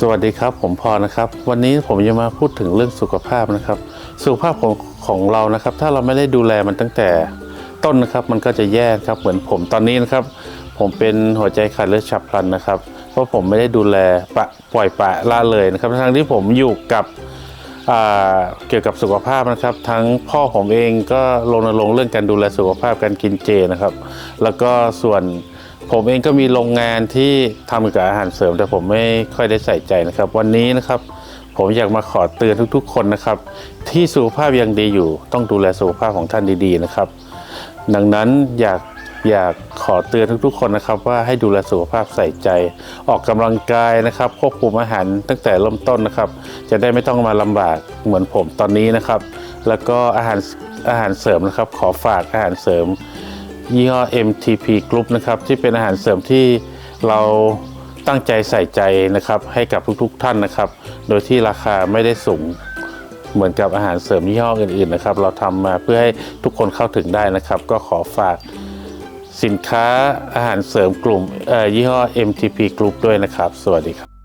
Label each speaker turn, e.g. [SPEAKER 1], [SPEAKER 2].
[SPEAKER 1] สวัสดีครับ ผมพรนะครับ วันนี้ผมจะมาพูดถึงเรื่องสุขภาพนะครับ สุขภาพของของเรานะครับ ถ้าเราไม่ได้ดูแลมันตั้งแต่ต้นนะครับ มันก็จะแย่ครับเหมือนผมตอนนี้นะครับ ผมเป็นหัวใจขาดเลือดฉับพลันนะครับ เพราะผมไม่ได้ดูแลปะปล่อยปละละเลยนะครับทั้งที่ผมอยู่กับเกี่ยวกับสุขภาพนะครับ ทั้งพ่อผมเองก็รณรงค์เรื่องการดูแลสุขภาพการกินเจนะครับ แล้วก็ส่วน ผมเองก็มีโรงงานที่ทำเกี่ยวกับอาหารเสริม แต่ผมไม่ค่อยได้ใส่ใจนะครับ วันนี้นะครับ ผมอยากมาขอเตือนทุกๆ คนนะครับ ที่สุขภาพยังดีอยู่ ต้องดูแลสุขภาพของท่านดีๆนะครับ ดังนั้นอยากอยากขอเตือนทุกๆ คนนะครับ ว่าให้ดูแลสุขภาพใส่ใจ ออกกำลังกายนะครับ ควบคุมอาหารตั้งแต่เริ่มต้นนะครับ จะได้ไม่ต้องมาลำบากเหมือนผมตอนนี้นะครับ แล้วก็อาหารอาหารเสริมนะครับ ขอฝากอาหารเสริม ยี่ห้อ MTP Group นะครับที่เป็นอาหารเสริมที่เราตั้งใจใส่ใจนะครับให้กับทุกๆท่านนะครับ โดยที่ราคาไม่ได้สูงเหมือนกับอาหารเสริมยี่ห้ออื่นๆนะครับ เราทำมาเพื่อให้ทุกคนเข้าถึงได้นะครับ ก็ขอฝากสินค้าอาหารเสริมกลุ่มยี่ห้อ MTP Group ด้วยนะครับ สวัสดีครับ